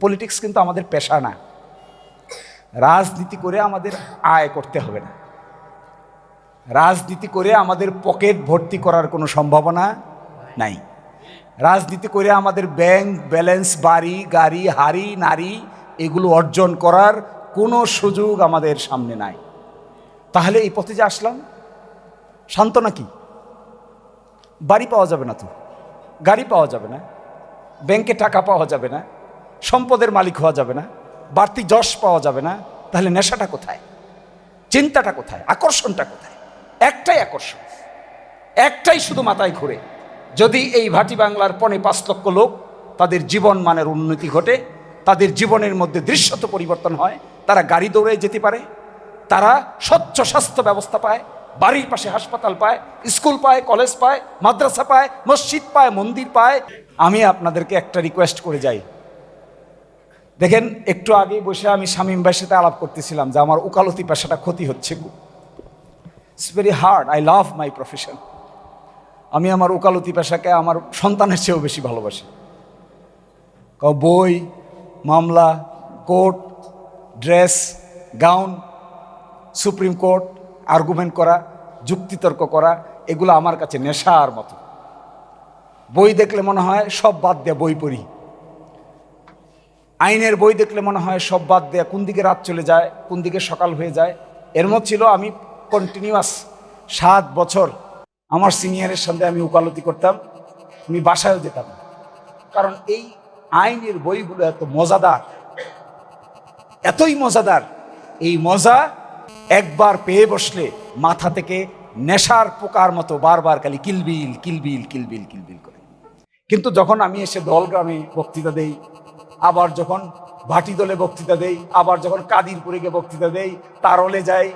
Politics কিন্তু আমাদের পেশা না। রাজনীতি করে আমাদের আয় করতে হবে না। রাজনীতি করে আমাদের পকেট ভর্তি করার কোনো সম্ভাবনা নাই। রাজনীতি করে আমাদের ব্যাংক ব্যালেন্স বাড়ি, গাড়ি, হাড়ি, নারী এগুলো অর্জন করার কোনো সুযোগ আমাদের সামনে নাই। তাহলে এই পথে যে আসলাম সান্ত্বনা কি বাড়ি পাওয়া যাবে না তো। গাড়ি পাওয়া যাবে না। ব্যাংকে টাকা পাওয়া যাবে না। সম্পদের মালিক হওয়া যাবে না, বাড়তি যশ পাওয়া যাবে না, তাহলে নেশাটা কোথায়? চিন্তাটা কোথায়? আকর্ষণটা কোথায়? একটাই আকর্ষণ। একটাই শুধু মাথায় ঘুরে। যদি এই ভাটি বাংলার পনে পাঁচ লক্ষ লোক তাদের জীবন মানের উন্নতি ঘটে, তাদের জীবনের মধ্যে দৃশ্যত পরিবর্তন হয়, তারা গাড়ি দৌড়ে যেতে পারে, তারা স্বচ্ছ স্বাস্থ্য ব্যবস্থা পায়, বাড়ির পাশে হাসপাতাল পায়, স্কুল পায়, কলেজ পায়, মাদ্রাসা পায়, মসজিদ পায়, মন্দির পায়। আমি আপনাদেরকে একটা রিকোয়েস্ট করে যাই। দেখেন, একটু আগে বসে আমি শামীম ভাইয়ের সাথে আলাপ করতেছিলাম যে আমার উকালতি পেশাটা ক্ষতি হচ্ছে it's very hard I love my profession আমি আমার উকালতি পেশাকে আমার সন্তানের চেয়েও বেশি ভালোবাসি। বই, মামলা, court, dress, gown, supreme court argument করা, যুক্তিতর্ক করা, এগুলো আমার কাছে নেশার মতো। বই দেখলে মনে হয় সব বাদ দেয়া বই পড়ি। আইনের বই দেখলে মনে হয় সব বাদ দেয়া, কোন দিকে রাত চলে যায়, কোন দিকে সকাল হয়ে যায়। এর মধ্যে ছিল আমি কন্টিনিউয়াস সাত বছর আমার সিনিয়রের সঙ্গে আমি উকালতি করতাম, আমি বাসায়ও যেতাম কারণ এই আইনের বইগুলো এত মজাদার, এতই মজাদার, এই মজা একবার পেয়ে বসলে মাথা থেকে নেশার পোকার মতো বারবার খালি কিলবিল কিলবিল কিলবিল কিলবিল করে। কিন্তু যখন আমি এসে দলগ্রামে বক্তৃতা দেই আবার যখন ভাটি দলে বক্তৃতা দেই, আবার যখন কাদিরপুরে গিয়ে বক্তৃতা দেই, তারলে যাই।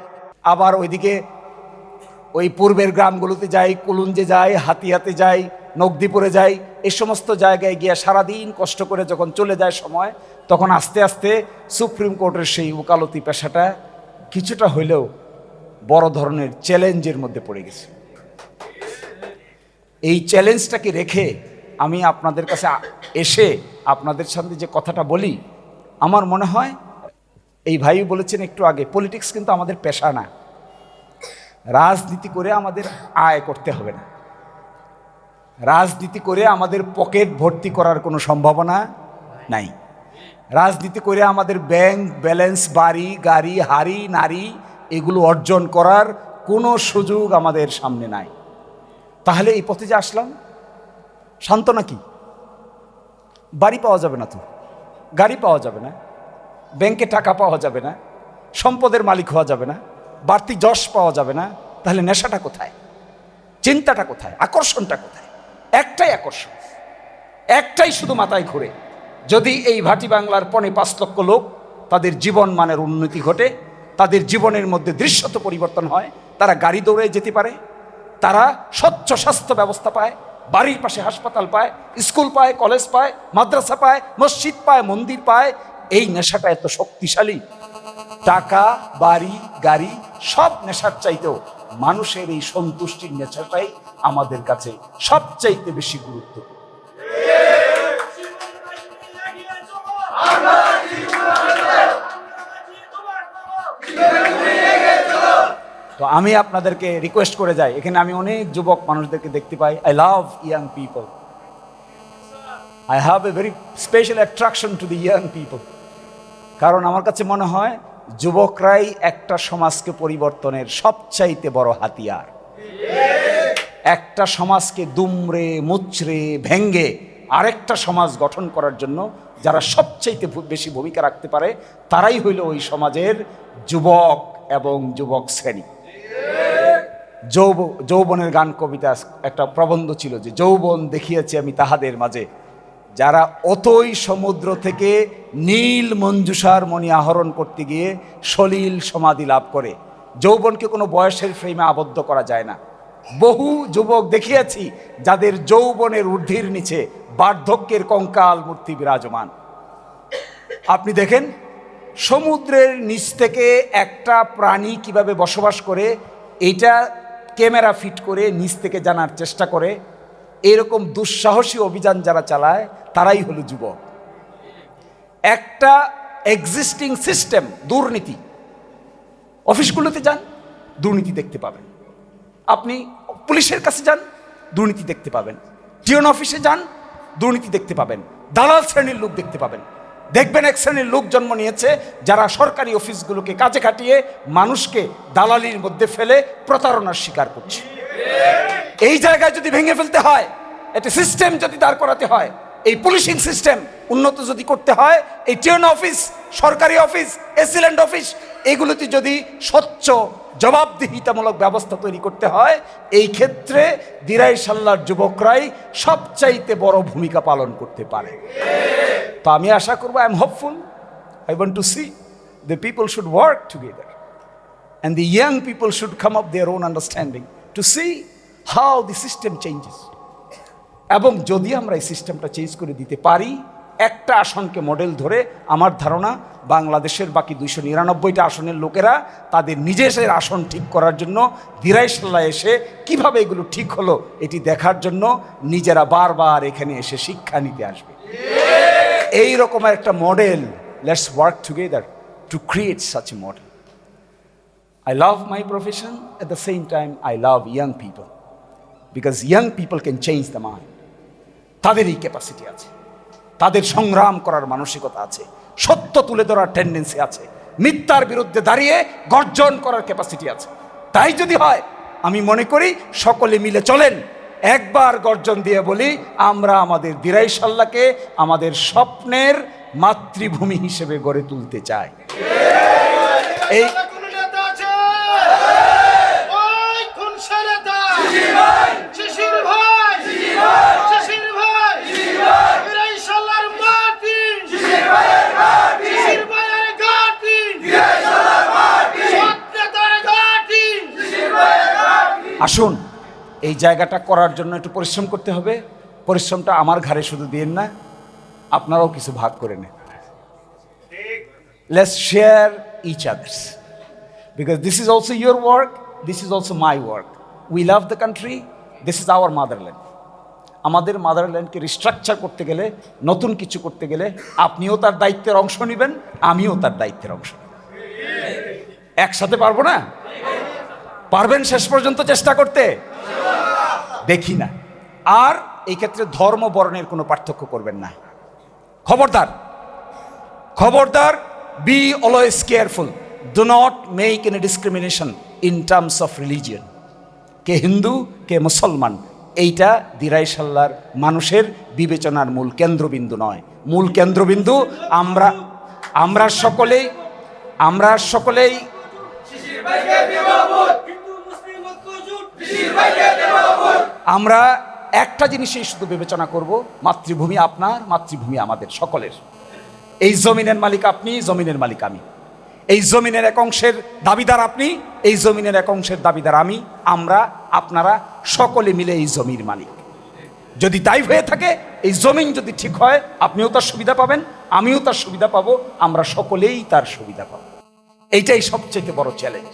আবার ওইদিকে ওই পূর্বের গ্রামগুলোতে যাই, কুলুঞ্জে যাই, হাতিয়াতে যাই নগদীপুরে যাই এই সমস্ত জায়গায় গিয়ে সারাদিন কষ্ট করে যখন চলে যায় সময়, তখন আস্তে আস্তে সুপ্রিম কোর্টের সেই উকালতি পেশাটা কিছুটা হইলেও বড় ধরনের চ্যালেঞ্জের মধ্যে পড়ে গেছে। এই চ্যালেঞ্জটাকে রেখে আমি আপনাদের কাছে এসে আপনাদের সামনে যে কথাটা বলি, আমার মনে হয় এই ভাই বলেছেন একটু আগে পলিটিক্স কিন্তু আমাদের পেশা না। রাজনীতি করে আমাদের আয় করতে হবে না। রাজনীতি করে আমাদের পকেট ভর্তি করার কোনো সম্ভাবনা নাই। রাজনীতি করে আমাদের ব্যাংক ব্যালেন্স, বাড়ি, গাড়ি, হাড়ি, নারী, এগুলো অর্জন করার কোনো সুযোগ আমাদের সামনে নাই। তাহলে এই পথে যে আসলাম সান্ত্বনা কি বাড়ি পাওয়া যাবে না তো। গাড়ি পাওয়া যাবে না। ব্যাংকে টাকা পাওয়া যাবে না। সম্পদের মালিক হওয়া যাবে না। বাড়তি যশ পাওয়া যাবে না। তাহলে নেশাটা কোথায়? চিন্তাটা কোথায়? আকর্ষণটা কোথায়? একটাই আকর্ষণ। একটাই শুধু মাথায় ঘুরে। যদি এই ভাটি বাংলার পনে পাঁচ লক্ষ লোক তাদের জীবন মানের উন্নতি ঘটে, তাদের জীবনের মধ্যে দৃশ্যত পরিবর্তন হয়, তারা গাড়ি দৌড়ে যেতে পারে, তারা স্বচ্ছ স্বাস্থ্য ব্যবস্থা পায় বাড়ির পাশে হাসপাতাল পায়, স্কুল পায়, কলেজ পায়, মাদ্রাসা পায়, মসজিদ পায়, মন্দির পায়, এই নেশাটা এত শক্তিশালী। টাকা, বাড়ি, গাড়ি, সব নেশার চাইতেও মানুষের এই সন্তুষ্টির নেশাটাই আমাদের কাছে সবচাইতে বেশি গুরুত্ব তো আমি আপনাদেরকে রিকোয়েস্ট করে যাই। এখানে আমি অনেক যুবক মানুষদেরকে দেখতে পাই। I love young people I have a very special attraction to the young people কারণ আমার কাছে মনে হয়, যুবকরাই একটা সমাজকে পরিবর্তনের সবচাইতে বড় হাতিয়ার। একটা সমাজকে দুমড়ে, মুচড়ে, ভেঙ্গে আরেকটা সমাজ গঠন করার জন্য যারা সবচাইতে বেশি ভূমিকা রাখতে পারে, তারাই হইল ওই সমাজের যুবক এবং যুবক শ্রেণি। যৌব, যৌবনের গান কবিতা একটা প্রবন্ধ ছিল যে, যৌবন দেখিয়েছি আমি তাহাদের মাঝে, যারা অতই সমুদ্র থেকে নীল মঞ্জুষার মণি আহরণ করতে গিয়ে সলিল সমাধি লাভ করে। যৌবনকে কোনো বয়সের ফ্রেমে আবদ্ধ করা যায় না। বহু যুবক দেখিয়েছি, যাদের যৌবনের ঊর্ধ্বের নিচে বার্ধক্যের কঙ্কাল মূর্তি বিরাজমান। আপনি দেখেন, সমুদ্রের নিচ থেকে একটা প্রাণী কীভাবে বসবাস করে এটা ক্যামেরা ফিট করে নিচ থেকে জানার চেষ্টা করে। এরকম দুঃসাহসী অভিযান যারা চালায়, তারাই হলো যুবক। একটা এক্সিস্টিং সিস্টেম দুর্নীতি। অফিসগুলোতে যান, দুর্নীতি দেখতে পাবেন। আপনি পুলিশের কাছে যান, দুর্নীতি দেখতে পাবেন। টিওন অফিসে যান, দুর্নীতি দেখতে পাবেন। দালাল শ্রেণির লোক দেখতে পাবেন। দেখবেন এক শ্রেণির লোক জন্ম নিয়েছে যারা সরকারি অফিসগুলোকে কাজে খাটিয়ে মানুষকে দালালির মধ্যে ফেলে প্রতারণার শিকার করছে। এই জায়গায় যদি ভেঙে ফেলতে হয়, একটা সিস্টেম যদি দাঁড় করাতে হয়, এই পুলিশিং সিস্টেম উন্নত যদি করতে হয়, এই টিউন অফিস, সরকারি অফিস এসিলেন্ট অফিস এগুলোতে যদি স্বচ্ছ, জবাবদিহিতামূলক ব্যবস্থা তৈরি করতে হয়, এই ক্ষেত্রে দিরাই সাল্লার যুবকরাই সবচাইতে বড় ভূমিকা পালন করতে পারে। তো আমি আশা করব I am hopeful I want to see the people should work together and the young people should come up their own understanding to see how the system changes এবং যদি আমরা এই সিস্টেমটা চেঞ্জ করে দিতে পারি একটা আসনকে মডেল ধরে আমার ধারণা বাংলাদেশের বাকি দুইশো নিরানব্বইটা আসনের লোকেরা তাদের নিজেদের আসন ঠিক করার জন্য দিরাইশাল্লা এসে কীভাবে এগুলো ঠিক হলো এটি দেখার জন্য নিজেরা বারবার এখানে এসে শিক্ষা নিতে আসবে। এই রকমের একটা model let's work together to create such a model I love my profession at the same time I love young people because young people can change the mind. তাদের এই ক্যাপাসিটি আছে। তাদের সংগ্রাম করার মানসিকতা আছে। সত্য তুলে ধরার টেন্ডেন্সি আছে। মিথ্যার বিরুদ্ধে দাঁড়িয়ে গর্জন করার ক্যাপাসিটি আছে। তাই যদি হয়, আমি মনে করি সকলে মিলে চলেন। একবার গর্জন দিয়ে বলি, আমরা আমাদের দিরাই সাল্লাকে আমাদের স্বপ্নের মাতৃভূমি হিসেবে গড়ে তুলতে চাই। এই কোন নেতা আছে ওই কোন নেতা শিশির ভাই শিশির ভাই এরাই শালার মাটি শিশির ভাইয়ের ঘাটি সৎ নেতার ঘাটি আসুন, এই জায়গাটা করার জন্য একটু পরিশ্রম করতে হবে। পরিশ্রমটা আমার ঘাড়ে শুধু দিন না, আপনারাও কিছু ভাগ করে নেন। Let's share each others because this is also your work this is also my work we love the country this is our motherland আমাদের মাদারল্যান্ডকে রিস্ট্রাকচার করতে গেলে, নতুন কিছু করতে গেলে, আপনিও তার দায়িত্বের অংশ নেবেন, আমিও তার দায়িত্বের অংশ নেব। একসাথে পারব না? পারবেন শেষ পর্যন্ত চেষ্টা করতে? দেখি না। আর এই ক্ষেত্রে ধর্ম বর্ণের কোনো পার্থক্য করবেন না। খবরদার। খবরদার be always careful do not make an a discrimination in terms of religion কে হিন্দু, কে মুসলমান, এইটা দিরাই সাল্লার মানুষের বিবেচনার মূল কেন্দ্রবিন্দু নয়। মূল কেন্দ্রবিন্দু আমরা আমরা সকলেই আমরা সকলেই আমরা একটা জিনিসই শুধু বিবেচনা করব, মাতৃভূমি আপনার, মাতৃভূমি আমাদের সকলের। এই জমিনের মালিক আপনি, জমিনের মালিক আমি। এই জমিনের এক অংশের দাবিদার আপনি, এই জমিনের এক অংশের দাবিদার আমি। আমরা, আপনারা সকলে মিলে এই জমির মালিক। যদি তাই হয়ে থাকে, এই জমিন যদি ঠিক হয়, আপনিও তার সুবিধা পাবেন, আমিও তার সুবিধা পাবো, আমরা সকলেই তার সুবিধা পাবো। এইটাই সবচাইতে বড় চ্যালেঞ্জ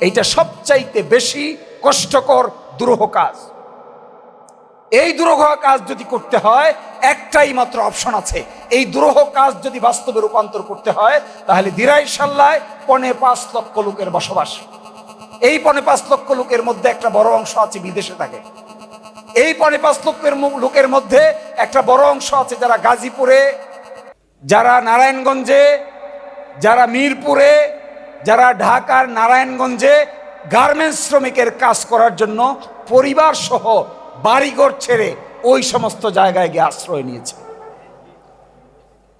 এইটা সবচাইতে বেশি কষ্টকর দুরূহ কাজ। এই দুরূহ কাজ যদি করতে হয়, একটাই মাত্র অপশন আছে। এই দুরূহ কাজ যদি বাস্তবে রূপান্তর করতে হয়, তাহলে দিরাই সাল্লায় পনে পাঁচ লক্ষ লোকের বসবাস। এই পনে পাঁচ লক্ষ লোকের মধ্যে একটা বড় অংশ আছে বিদেশে থাকে। এই পনে পাঁচ লক্ষের লোকের মধ্যে একটা বড় অংশ আছে যারা গাজীপুরে, যারা নারায়ণগঞ্জে, যারা মিরপুরে, যারা ঢাকার নারায়ণগঞ্জে গার্মেন্টস শ্রমিকের কাজ করার জন্য পরিবার সহ বাড়িঘর ছেড়ে ওই সমস্ত জায়গায় গিয়ে আশ্রয় নিয়েছে।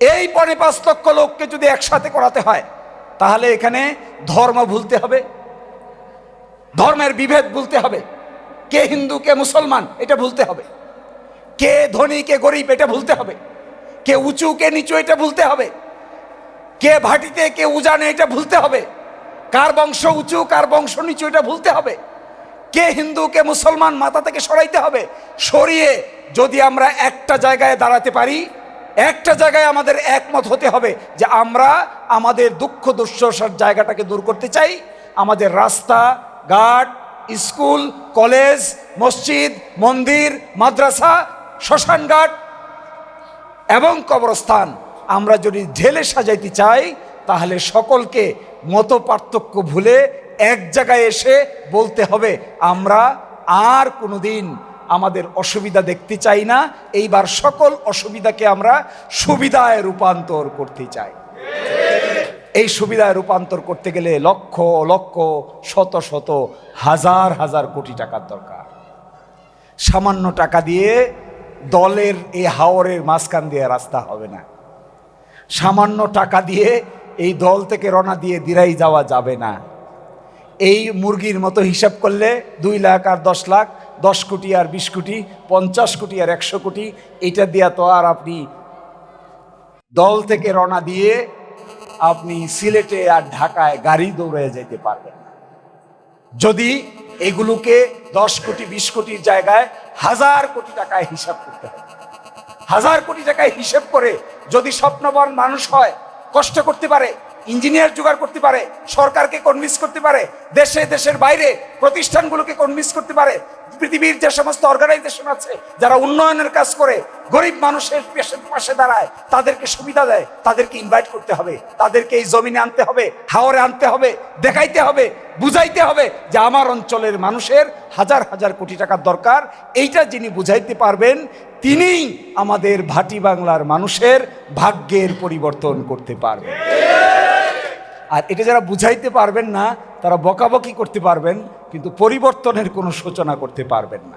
এই পনে পাঁচ লক্ষ লোককে যদি একসাথে করাতে হয়, তাহলে এখানে ধর্ম ভুলতে হবে, ধর্মের বিভেদ ভুলতে হবে। কে হিন্দু, কে মুসলমান, এটা ভুলতে হবে। কে ধনী, কে গরিব, এটা ভুলতে হবে। কে উঁচু, কে নিচু, এটা ভুলতে হবে। কে ভাটিতে, কে উজানে, এটা ভুলতে হবে। কার বংশ উঁচু, কার বংশ নিচু, এটা ভুলতে হবে। কে হিন্দু, কে মুসলমান, মাথা থেকে সরাইতে হবে। সরিয়ে যদি আমরা একটা জায়গায় দাঁড়াতে পারি, একটা জায়গায় আমাদের একমত হতে হবে যে আমরা আমাদের দুঃখ দুঃশার জায়গাটাকে দূর করতে চাই। আমাদের রাস্তা, ঘাট, স্কুল, কলেজ, মসজিদ, মন্দির, মাদ্রাসা, শ্মশানঘাট এবং কবরস্থান। আমরা যদি ঢেলে সাজাইতে চাই, তাহলে সকলকে মত পার্থক্য ভুলে এক জায়গায় এসে বলতে হবে, আমরা আর কোনোদিন আমাদের অসুবিধা দেখতে চাই না, এইবার সকল অসুবিধাকে আমরা সুবিধায় রূপান্তর করতে চাই। এই সুবিধায় রূপান্তর করতে গেলে লক্ষ লক্ষ, শত শত, হাজার হাজার কোটি টাকার দরকার। সামান্য টাকা দিয়ে দলের এই হাওরের মাঝখান দিয়ে রাস্তা হবে না। সামান্য টাকা দিয়ে এই দল থেকে রনা দিয়ে দিরাই যাওয়া যাবে না। এই মুরগির মতো হিসাব করলে দুই লাখ আর দশ লাখ, দশ কোটি আর বিশ কোটি, পঞ্চাশ কোটি আর একশো কোটি, এটা দিয়া তো আর আপনি দল থেকে রনা দিয়ে আপনি সিলেটে আর ঢাকায় গাড়ি দৌড়ে যেতে পারবেন যদি এগুলোকে দশ কোটি, বিশ কোটির জায়গায় হাজার কোটি টাকায় হিসাব করতে হয়। হাজার কোটি টাকায় হিসেব করে যদি স্বপ্নবান মানুষ হয় কষ্ট করতে পারে, ইঞ্জিনিয়ার জোগাড় করতে পারে, সরকারকে কনভিন্স করতে পারে, দেশে, দেশের বাইরে প্রতিষ্ঠানগুলোকে কনভিন্স করতে পারে, পৃথিবীর যে সমস্ত অর্গানাইজেশন আছে যারা উন্নয়নের কাজ করে, গরিব মানুষের পেশে- দাঁড়ায়, তাদেরকে সুবিধা দেয়, তাদেরকে ইনভাইট করতে হবে, তাদেরকে এই জমিনে আনতে হবে, হাওরে আনতে হবে, দেখাইতে হবে, বুঝাইতে হবে যে আমার অঞ্চলের মানুষের হাজার হাজার কোটি টাকার দরকার। এইটা যিনি বুঝাইতে পারবেন তিনিই আমাদের ভাটি বাংলার মানুষের ভাগ্যের পরিবর্তন করতে পারবেন। আর এটা যারা বুঝাইতে পারবেন না, তারা বকাবকি করতে পারবেন, কিন্তু পরিবর্তনের কোনো সূচনা করতে পারবেন না।